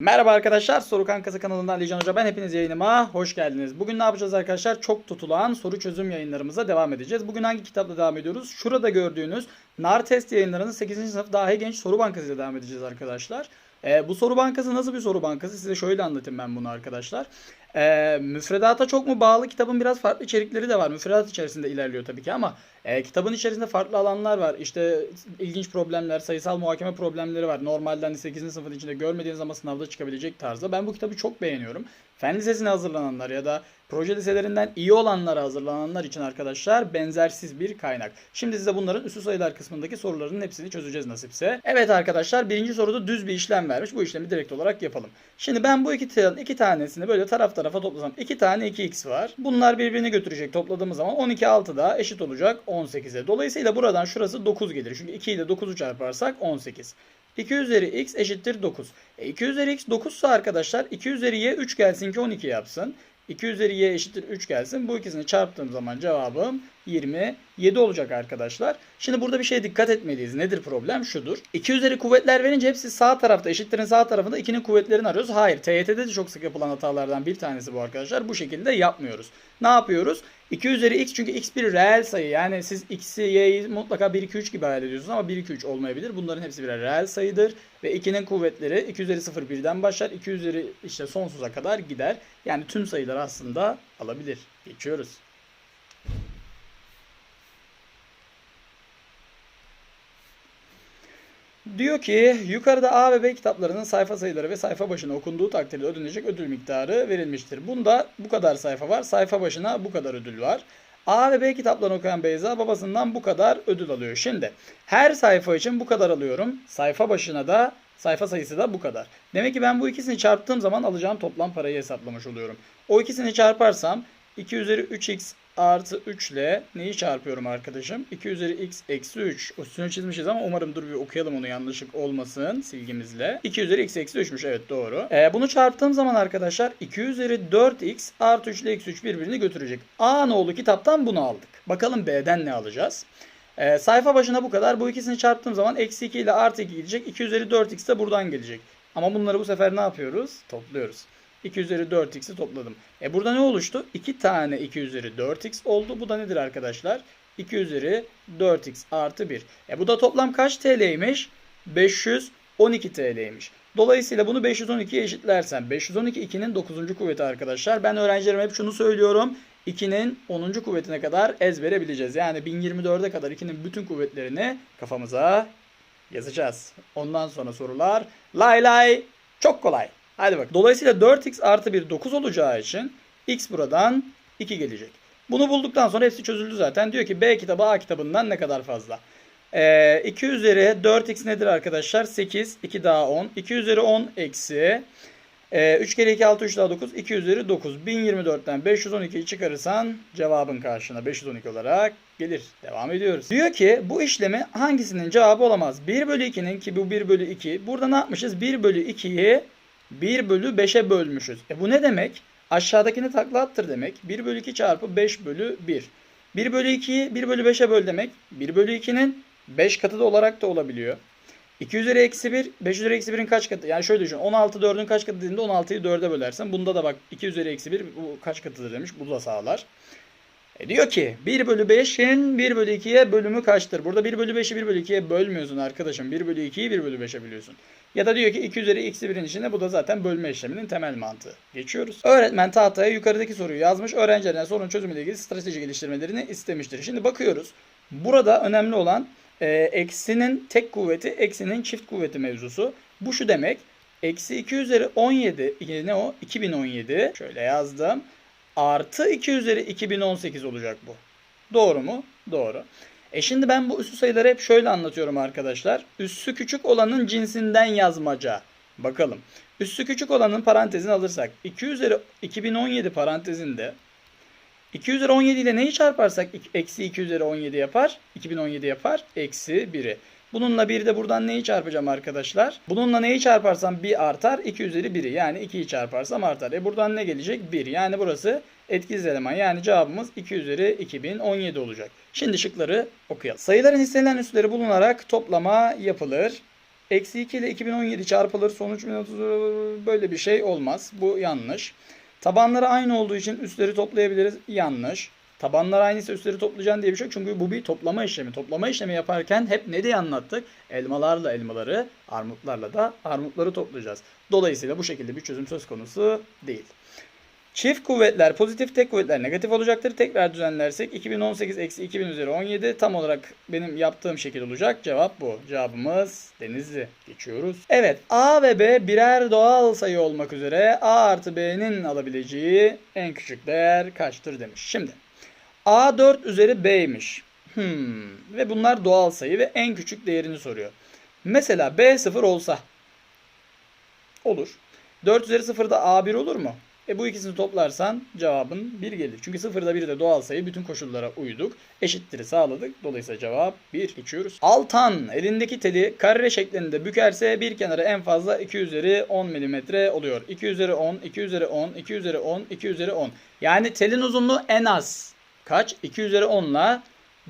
Merhaba arkadaşlar, Soru Kankası kanalından Ali Can Hoca ben. Hepiniz yayınıma hoş geldiniz. Bugün ne yapacağız arkadaşlar? Çok tutulan soru çözüm yayınlarımıza devam edeceğiz. Bugün hangi kitapla devam ediyoruz? Şurada gördüğünüz Nar Test yayınlarının 8. sınıf dahi genç soru bankası ile devam edeceğiz arkadaşlar. Ee, bu soru bankası nasıl bir soru bankası? Size şöyle anlatayım ben bunu arkadaşlar. Ee, müfredata çok mu bağlı? Kitabın biraz farklı içerikleri de var. Müfredat içerisinde ilerliyor tabii ki ama e, kitabın içerisinde farklı alanlar var. İşte ilginç problemler, sayısal muhakeme problemleri var. Normalden 8. sınıfın içinde görmediğiniz ama sınavda çıkabilecek tarzda. Ben bu kitabı çok beğeniyorum. Fen lisesine hazırlananlar ya da proje liselerinden iyi olanlara hazırlananlar için arkadaşlar benzersiz bir kaynak. Şimdi size bunların üstü sayılar kısmındaki soruların hepsini çözeceğiz nasipse. Evet arkadaşlar birinci soruda düz bir işlem vermiş. Bu işlemi direkt olarak yapalım. Şimdi ben bu iki, iki tanesini böyle taraf tarafa toplasam. iki tane 2x var. Bunlar birbirini götürecek topladığımız zaman 12 6 da eşit olacak 18'e. Dolayısıyla buradan şurası 9 gelir. Çünkü 2 ile 9'u çarparsak 18. 2 üzeri x eşittir 9. E 2 üzeri x 9 ise arkadaşlar 2 üzeri y 3 gelsin ki 12 yapsın. 2 üzeri y eşittir 3 gelsin. Bu ikisini çarptığım zaman cevabım 27 olacak arkadaşlar. Şimdi burada bir şeye dikkat etmeliyiz. Nedir problem? Şudur. 2 üzeri kuvvetler verince hepsi sağ tarafta eşittirin sağ tarafında 2'nin kuvvetlerini arıyoruz. Hayır. TYT'de de çok sık yapılan hatalardan bir tanesi bu arkadaşlar. Bu şekilde yapmıyoruz. Ne yapıyoruz? 2 üzeri x çünkü x bir reel sayı. Yani siz x'i y'yi mutlaka 1 2 3 gibi hayal ediyorsunuz ama 1 2 3 olmayabilir. Bunların hepsi birer reel sayıdır ve 2'nin kuvvetleri 2 üzeri 0 1'den başlar. 2 üzeri işte sonsuza kadar gider. Yani tüm sayılar aslında alabilir. Geçiyoruz. Diyor ki yukarıda A ve B kitaplarının sayfa sayıları ve sayfa başına okunduğu takdirde ödenecek ödül miktarı verilmiştir. Bunda bu kadar sayfa var. Sayfa başına bu kadar ödül var. A ve B kitaplarını okuyan Beyza babasından bu kadar ödül alıyor. Şimdi her sayfa için bu kadar alıyorum. Sayfa başına da sayfa sayısı da bu kadar. Demek ki ben bu ikisini çarptığım zaman alacağım toplam parayı hesaplamış oluyorum. O ikisini çarparsam 2 üzeri 3x artı 3 ile neyi çarpıyorum arkadaşım? 2 üzeri x eksi 3. Üstünü çizmişiz ama umarım dur bir okuyalım onu yanlışlık olmasın silgimizle. 2 üzeri x eksi 3'müş evet doğru. Ee, bunu çarptığım zaman arkadaşlar 2 üzeri 4x artı 3 ile eksi 3 birbirini götürecek. A nolu kitaptan bunu aldık. Bakalım B'den ne alacağız? Ee, sayfa başına bu kadar. Bu ikisini çarptığım zaman eksi 2 ile artı 2 gelecek. 2 üzeri 4x de buradan gelecek. Ama bunları bu sefer ne yapıyoruz? Topluyoruz. 2 üzeri 4x'i topladım. E burada ne oluştu? 2 tane 2 üzeri 4x oldu. Bu da nedir arkadaşlar? 2 üzeri 4x artı 1. E bu da toplam kaç TL'ymiş? 512 TL'ymiş. Dolayısıyla bunu 512'ye eşitlersem 512 2'nin 9. kuvveti arkadaşlar. Ben öğrencilerime hep şunu söylüyorum. 2'nin 10. kuvvetine kadar ezbere bileceğiz. Yani 1024'e kadar 2'nin bütün kuvvetlerini kafamıza yazacağız. Ondan sonra sorular lay lay çok kolay. Hadi bak. Dolayısıyla 4x artı 1 9 olacağı için x buradan 2 gelecek. Bunu bulduktan sonra hepsi çözüldü zaten. Diyor ki B kitabı A kitabından ne kadar fazla? Ee, 2 üzeri 4x nedir arkadaşlar? 8. 2 daha 10. 2 üzeri 10 eksi. Ee, 3 kere 2 6 3 daha 9. 2 üzeri 9. 1024'ten 512'yi çıkarırsan cevabın karşına 512 olarak gelir. Devam ediyoruz. Diyor ki bu işlemi hangisinin cevabı olamaz? 1 bölü 2'nin ki bu 1 bölü 2. Burada ne yapmışız? 1 bölü 2'yi 1 bölü 5'e bölmüşüz. E bu ne demek? Aşağıdakini takla attır demek. 1 bölü 2 çarpı 5 bölü 1. 1 bölü 2'yi 1 bölü 5'e böl demek. 1 bölü 2'nin 5 katı da olarak da olabiliyor. 2 üzeri eksi 1, 5 üzeri eksi 1'in kaç katı? Yani şöyle düşün. 16 4'ün kaç katı dediğinde 16'yı 4'e bölersin. Bunda da bak 2 üzeri eksi 1 bu kaç katıdır demiş. Bu da sağlar. E diyor ki 1 bölü 5'in 1 bölü 2'ye bölümü kaçtır? Burada 1 bölü 5'i 1 bölü 2'ye bölmüyorsun arkadaşım. 1 bölü 2'yi 1 bölü 5'e bölüyorsun. Ya da diyor ki 2 üzeri eksi 1'in içinde bu da zaten bölme işleminin temel mantığı. Geçiyoruz. Öğretmen tahtaya yukarıdaki soruyu yazmış. Öğrencilerden sorunun çözümüyle ilgili strateji geliştirmelerini istemiştir. Şimdi bakıyoruz. Burada önemli olan e, eksinin tek kuvveti, eksinin çift kuvveti mevzusu. Bu şu demek. Eksi 2 üzeri 17 ne o? 2017. Şöyle yazdım. Artı 2 üzeri 2018 olacak bu. Doğru mu? Doğru. E şimdi ben bu üssü sayıları hep şöyle anlatıyorum arkadaşlar. Üssü küçük olanın cinsinden yazmaca. Bakalım. Üssü küçük olanın parantezini alırsak 2 üzeri 2017 parantezinde 2 üzeri 17 ile neyi çarparsak eksi 2 üzeri 17 yapar? 2017 yapar. Eksi 1'i. Bununla bir de buradan neyi çarpacağım arkadaşlar? Bununla neyi çarparsam 1 artar. 2 üzeri 1'i yani 2'yi çarparsam artar. E buradan ne gelecek? 1. Yani burası etkisiz eleman. Yani cevabımız 2 üzeri 2017 olacak. Şimdi şıkları okuyalım. Sayıların hissedilen üsleri bulunarak toplama yapılır. Eksi 2 ile 2017 çarpılır. Sonuç 1030 böyle bir şey olmaz. Bu yanlış. Tabanları aynı olduğu için üstleri toplayabiliriz. Yanlış. Tabanlar aynıysa üstleri toplayacaksın diye bir şey yok. Çünkü bu bir toplama işlemi. Toplama işlemi yaparken hep ne diye anlattık? Elmalarla elmaları, armutlarla da armutları toplayacağız. Dolayısıyla bu şekilde bir çözüm söz konusu değil. Çift kuvvetler pozitif, tek kuvvetler negatif olacaktır. Tekrar düzenlersek 2018 eksi 2000 üzeri 17 tam olarak benim yaptığım şekil olacak. Cevap bu. Cevabımız Denizli. Geçiyoruz. Evet A ve B birer doğal sayı olmak üzere A artı B'nin alabileceği en küçük değer kaçtır demiş. Şimdi A 4 üzeri B'ymiş. Hmm. Ve bunlar doğal sayı ve en küçük değerini soruyor. Mesela B 0 olsa olur. 4 üzeri 0 da A1 olur mu? E bu ikisini toplarsan cevabın 1 gelir. Çünkü 0'da 1 de doğal sayı bütün koşullara uyduk. Eşittir'i sağladık. Dolayısıyla cevap 1. Geçiyoruz. Altan elindeki teli kare şeklinde bükerse bir kenarı en fazla 2 üzeri 10 mm oluyor. 2 üzeri 10, 2 üzeri 10, 2 üzeri 10, 2 üzeri 10. Yani telin uzunluğu en az kaç? 2 üzeri 10 ile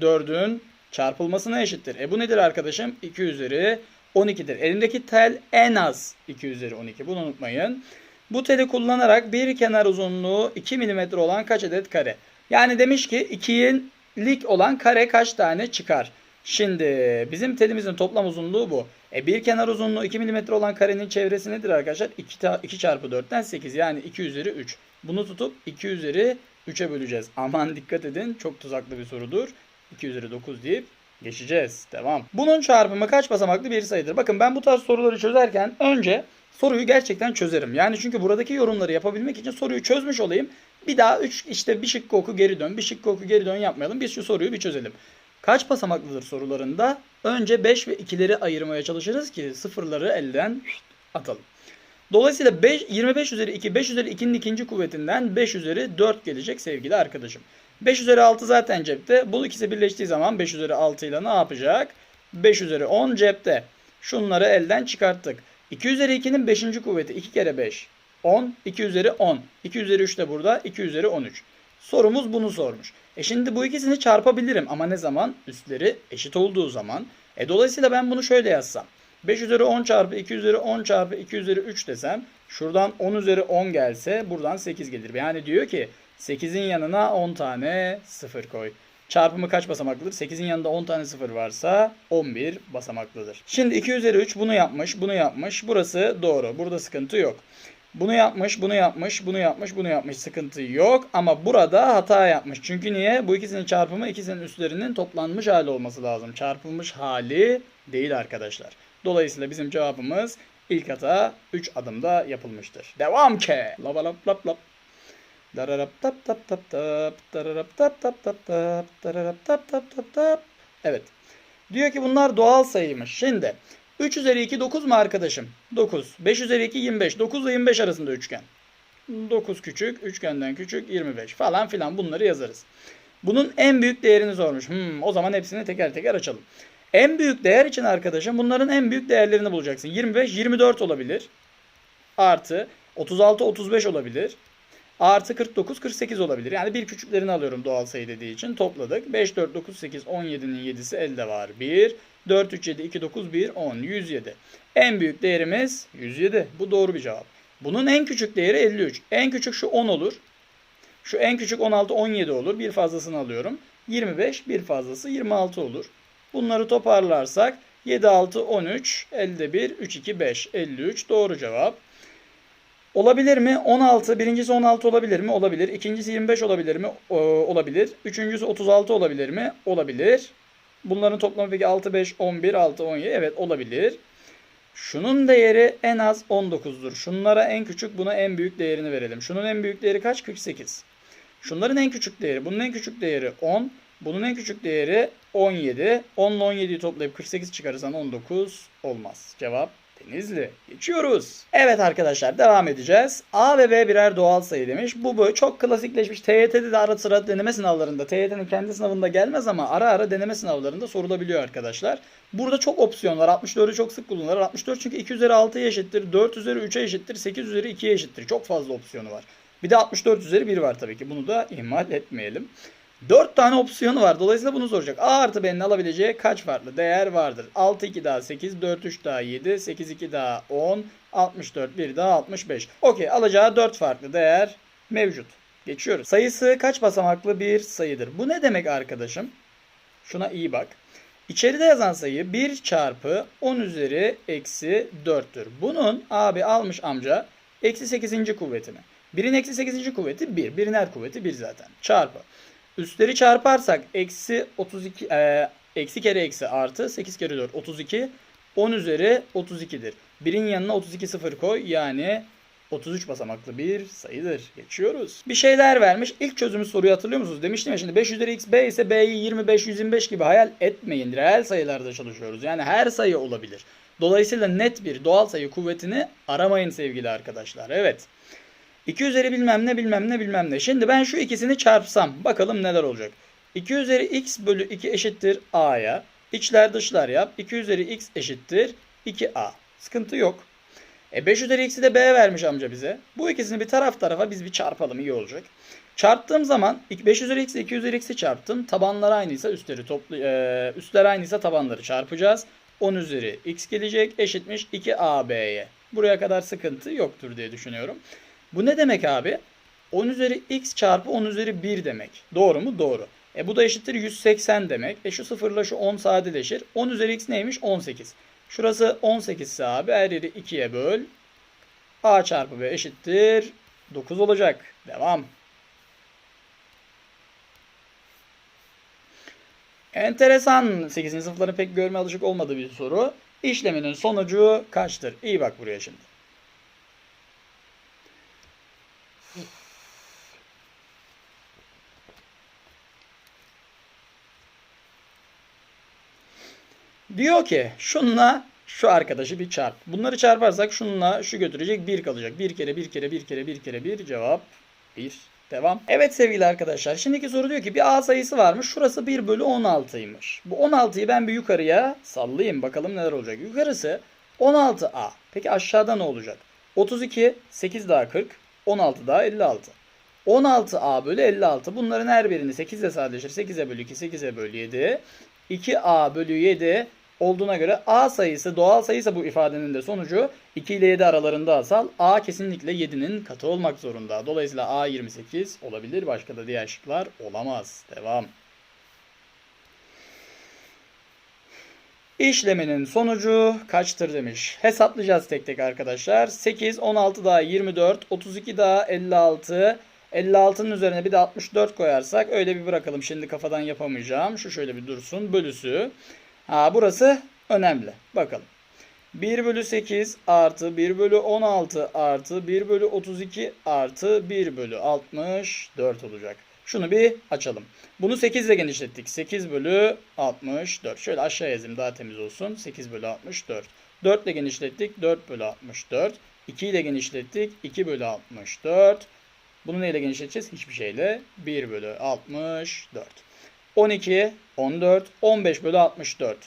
4'ün çarpılmasına eşittir. E bu nedir arkadaşım? 2 üzeri 12'dir. Elindeki tel en az 2 üzeri 12. Bunu unutmayın. Bu teli kullanarak bir kenar uzunluğu 2 mm olan kaç adet kare? Yani demiş ki 2'lik olan kare kaç tane çıkar? Şimdi bizim telimizin toplam uzunluğu bu. E bir kenar uzunluğu 2 mm olan karenin çevresi nedir arkadaşlar? 2, 2 çarpı 4'ten 8 yani 2 üzeri 3. Bunu tutup 2 üzeri 3'e böleceğiz. Aman dikkat edin çok tuzaklı bir sorudur. 2 üzeri 9 deyip geçeceğiz. Devam. Bunun çarpımı kaç basamaklı bir sayıdır? Bakın ben bu tarz soruları çözerken önce soruyu gerçekten çözerim. Yani çünkü buradaki yorumları yapabilmek için soruyu çözmüş olayım. Bir daha 3 işte bir şıkkı oku geri dön, bir şıkkı oku geri dön yapmayalım. Biz şu soruyu bir çözelim. Kaç basamaklıdır sorularında? Önce 5 ve 2'leri ayırmaya çalışırız ki sıfırları elden atalım. Dolayısıyla 5, 25 üzeri 2, 5 üzeri 2'nin ikinci kuvvetinden 5 üzeri 4 gelecek sevgili arkadaşım. 5 üzeri 6 zaten cepte. Bu ikisi birleştiği zaman 5 üzeri 6 ile ne yapacak? 5 üzeri 10 cepte. Şunları elden çıkarttık. 2 üzeri 2'nin 5. kuvveti 2 kere 5. 10. 2 üzeri 10. 2 üzeri 3 de burada. 2 üzeri 13. Sorumuz bunu sormuş. E şimdi bu ikisini çarpabilirim ama ne zaman? Üstleri eşit olduğu zaman. E dolayısıyla ben bunu şöyle yazsam. 5 üzeri 10 çarpı 2 üzeri 10 çarpı 2 üzeri 3 desem şuradan 10 üzeri 10 gelse buradan 8 gelir. Yani diyor ki 8'in yanına 10 tane 0 koy. Çarpımı kaç basamaklıdır? 8'in yanında 10 tane 0 varsa 11 basamaklıdır. Şimdi 2 üzeri 3 bunu yapmış, bunu yapmış. Burası doğru. Burada sıkıntı yok. Bunu yapmış, bunu yapmış, bunu yapmış, bunu yapmış. Sıkıntı yok. Ama burada hata yapmış. Çünkü niye? Bu ikisinin çarpımı ikisinin üstlerinin toplanmış hali olması lazım. Çarpılmış hali değil arkadaşlar. Dolayısıyla bizim cevabımız ilk hata 3 adımda yapılmıştır. Devam ki. Lap lap lap lap. Dararap tap tap tap tap. Dararap tap tap tap tap. Dararap tap tap tap tap. Evet. Diyor ki bunlar doğal sayıymış. Şimdi 3 üzeri 2 9 mu arkadaşım? 9. 5 üzeri 2 25. 9 ile 25 arasında üçgen. 9 küçük, üçgenden küçük 25 falan filan bunları yazarız. Bunun en büyük değerini sormuş. Hmm, o zaman hepsini teker teker açalım. En büyük değer için arkadaşım bunların en büyük değerlerini bulacaksın. 25, 24 olabilir. Artı 36, 35 olabilir. Artı 49, 48 olabilir. Yani bir küçüklerini alıyorum doğal sayı dediği için. Topladık. 5, 4, 9, 8, 17'nin 7'si elde var. 1, 4, 3, 7, 2, 9, 1, 10, 107. En büyük değerimiz 107. Bu doğru bir cevap. Bunun en küçük değeri 53. En küçük şu 10 olur. Şu en küçük 16, 17 olur. Bir fazlasını alıyorum. 25, bir fazlası 26 olur. Bunları toparlarsak 7, 6, 13, elde 1, 3, 2, 5, 53 doğru cevap. Olabilir mi? 16. Birincisi 16 olabilir mi? Olabilir. İkincisi 25 olabilir mi? O, olabilir. Üçüncüsü 36 olabilir mi? Olabilir. Bunların toplamı peki 6, 5, 11, 6, 17. Evet olabilir. Şunun değeri en az 19'dur. Şunlara en küçük buna en büyük değerini verelim. Şunun en büyük değeri kaç? 48. Şunların en küçük değeri. Bunun en küçük değeri 10. Bunun en küçük değeri 17. 10 ile 17'yi toplayıp 48 çıkarırsan 19 olmaz. Cevap Denizli. Geçiyoruz. Evet arkadaşlar devam edeceğiz. A ve B birer doğal sayı demiş. Bu bu çok klasikleşmiş. TYT'de de ara sıra deneme sınavlarında. TYT'nin kendi sınavında gelmez ama ara ara deneme sınavlarında sorulabiliyor arkadaşlar. Burada çok opsiyon var. 64'ü çok sık kullanılır. 64 çünkü 2 üzeri 6'ya eşittir. 4 üzeri 3'e eşittir. 8 üzeri 2'ye eşittir. Çok fazla opsiyonu var. Bir de 64 üzeri 1 var tabii ki. Bunu da ihmal etmeyelim. 4 tane opsiyonu var. Dolayısıyla bunu soracak. A artı B'nin alabileceği kaç farklı değer vardır? 6 2 daha 8, 4 3 daha 7, 8 2 daha 10, 64 1 daha 65. Okey alacağı 4 farklı değer mevcut. Geçiyoruz. Sayısı kaç basamaklı bir sayıdır? Bu ne demek arkadaşım? Şuna iyi bak. İçeride yazan sayı 1 çarpı 10 üzeri eksi 4'tür. Bunun abi almış amca eksi 8. kuvvetini. 1'in eksi 8. kuvveti 1. 1'in her kuvveti 1 zaten. Çarpı. Üstleri çarparsak eksi 32 e, eksi kere eksi artı 8 kere 4 32 10 üzeri 32'dir. 1'in yanına 32 sıfır koy yani 33 basamaklı bir sayıdır. Geçiyoruz. Bir şeyler vermiş. İlk çözümü soruyu hatırlıyor musunuz? Demiştim ya şimdi 5 üzeri x b ise b'yi 25 125 gibi hayal etmeyin. Reel sayılarda çalışıyoruz. Yani her sayı olabilir. Dolayısıyla net bir doğal sayı kuvvetini aramayın sevgili arkadaşlar. Evet. 2 üzeri bilmem ne bilmem ne bilmem ne. Şimdi ben şu ikisini çarpsam bakalım neler olacak. 2 üzeri x bölü 2 eşittir a'ya. İçler dışlar yap. 2 üzeri x eşittir 2a. Sıkıntı yok. E 5 üzeri x'i de b vermiş amca bize. Bu ikisini bir taraf tarafa biz bir çarpalım iyi olacak. Çarptığım zaman 5 üzeri x ile 2 üzeri x'i çarptım. Tabanlar aynıysa üstleri toplu e, üstler aynıysa tabanları çarpacağız. 10 üzeri x gelecek eşitmiş 2ab'ye. Buraya kadar sıkıntı yoktur diye düşünüyorum. Bu ne demek abi? 10 üzeri x çarpı 10 üzeri 1 demek. Doğru mu? Doğru. E bu da eşittir 180 demek. E şu sıfırla şu 10 sadeleşir. 10 üzeri x neymiş? 18. Şurası 18 ise abi her yeri 2'ye böl. A çarpı B eşittir. 9 olacak. Devam. Enteresan. 8. sınıfların pek görme alışık olmadığı bir soru. İşleminin sonucu kaçtır? İyi bak buraya şimdi. Diyor ki şununla şu arkadaşı bir çarp. Bunları çarparsak şununla şu götürecek 1 kalacak. Bir kere bir kere bir kere bir kere bir cevap 1. Devam. Evet sevgili arkadaşlar. Şimdiki soru diyor ki bir A sayısı varmış. Şurası 1 bölü 16'ymış. Bu 16'yı ben bir yukarıya sallayayım. Bakalım neler olacak. Yukarısı 16A. Peki aşağıda ne olacak? 32, 8 daha 40, 16 daha 56. 16A bölü 56. Bunların her birini 8 ile sadeleşir. 8'e bölü 2, 8'e bölü 7. 2A bölü 7 olduğuna göre A sayısı doğal sayıysa bu ifadenin de sonucu 2 ile 7 aralarında asal. A kesinlikle 7'nin katı olmak zorunda. Dolayısıyla A 28 olabilir. Başka da diğer şıklar olamaz. Devam. İşleminin sonucu kaçtır demiş. Hesaplayacağız tek tek arkadaşlar. 8, 16 daha 24, 32 daha 56. 56'nın üzerine bir de 64 koyarsak öyle bir bırakalım. Şimdi kafadan yapamayacağım. Şu şöyle bir dursun. Bölüsü. Ha, burası önemli. Bakalım. 1 bölü 8 artı 1 bölü 16 artı 1 bölü 32 artı 1 bölü 64 olacak. Şunu bir açalım. Bunu 8 ile genişlettik. 8 bölü 64. Şöyle aşağı yazayım daha temiz olsun. 8 bölü 64. 4 ile genişlettik. 4 bölü 64. 2 ile genişlettik. 2 bölü 64. Bunu neyle genişleteceğiz? Hiçbir şeyle. 1 bölü 64. 12, 14, 15 bölü 64.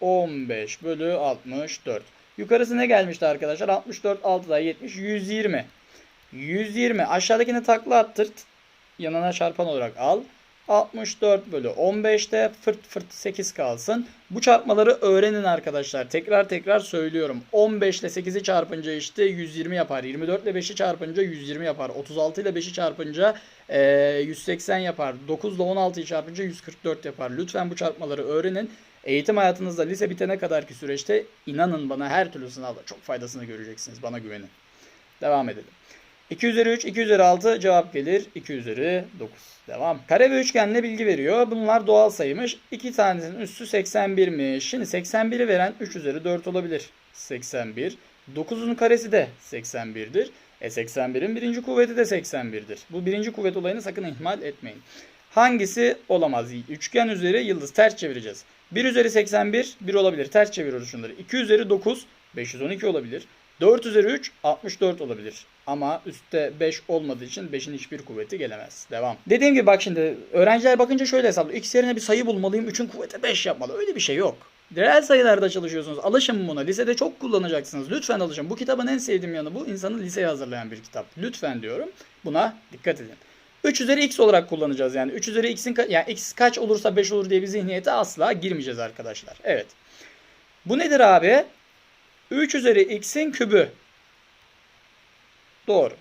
15 bölü 64. Yukarısı ne gelmişti arkadaşlar? 64, 6 daha 70, 120. 120. Aşağıdakini takla attır. Yanına çarpan olarak al. 64 bölü 15'te fırt fırt 8 kalsın. Bu çarpmaları öğrenin arkadaşlar. Tekrar tekrar söylüyorum. 15 ile 8'i çarpınca işte 120 yapar. 24 ile 5'i çarpınca 120 yapar. 36 ile 5'i çarpınca e, 180 yapar. 9 ile 16'yı çarpınca 144 yapar. Lütfen bu çarpmaları öğrenin. Eğitim hayatınızda lise bitene kadarki süreçte inanın bana her türlü sınavda çok faydasını göreceksiniz. Bana güvenin. Devam edelim. 2 üzeri 3, 2 üzeri 6 cevap gelir. 2 üzeri 9. Devam. Kare ve üçgenle bilgi veriyor. Bunlar doğal sayıymış. 2 tanesinin üstü 81'miş. Şimdi 81'i veren 3 üzeri 4 olabilir. 81. 9'un karesi de 81'dir. E 81'in birinci kuvveti de 81'dir. Bu birinci kuvvet olayını sakın ihmal etmeyin. Hangisi olamaz? Üçgen üzeri yıldız ters çevireceğiz. 1 üzeri 81 1 olabilir. Ters çeviriyoruz şunları. 2 üzeri 9 512 olabilir. 4 üzeri 3 64 olabilir. Ama üstte 5 olmadığı için 5'in hiçbir kuvveti gelemez. Devam. Dediğim gibi bak şimdi öğrenciler bakınca şöyle hesaplıyor. X yerine bir sayı bulmalıyım. 3'ün kuvveti 5 yapmalı. Öyle bir şey yok. Reel sayılarda çalışıyorsunuz. Alışın buna. Lisede çok kullanacaksınız. Lütfen alışın. Bu kitabın en sevdiğim yanı bu. insanı liseye hazırlayan bir kitap. Lütfen diyorum. Buna dikkat edin. 3 üzeri x olarak kullanacağız yani. 3 üzeri x'in yani x kaç olursa 5 olur diye bir zihniyete asla girmeyeceğiz arkadaşlar. Evet. Bu nedir abi? 3 üzeri x'in kübü. Doğru.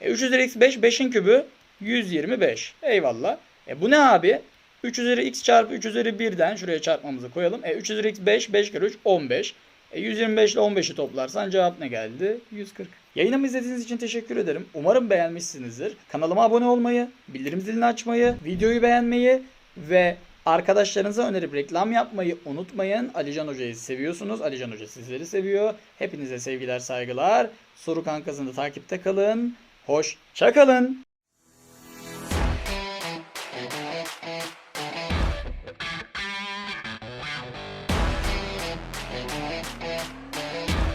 E, 3 üzeri x 5, 5'in kübü 125. Eyvallah. E bu ne abi? 3 üzeri x çarpı 3 üzeri 1'den şuraya çarpmamızı koyalım. E 3 üzeri x 5, 5 kere 3 15. E 125 ile 15'i toplarsan cevap ne geldi? 140. Yayınımı izlediğiniz için teşekkür ederim. Umarım beğenmişsinizdir. Kanalıma abone olmayı, bildirim zilini açmayı, videoyu beğenmeyi ve arkadaşlarınıza önerip reklam yapmayı unutmayın. Alican Hoca'yı seviyorsunuz. Alican Hoca sizleri seviyor. Hepinize sevgiler, saygılar. Soru kankasını takipte kalın. Hoşça kalın.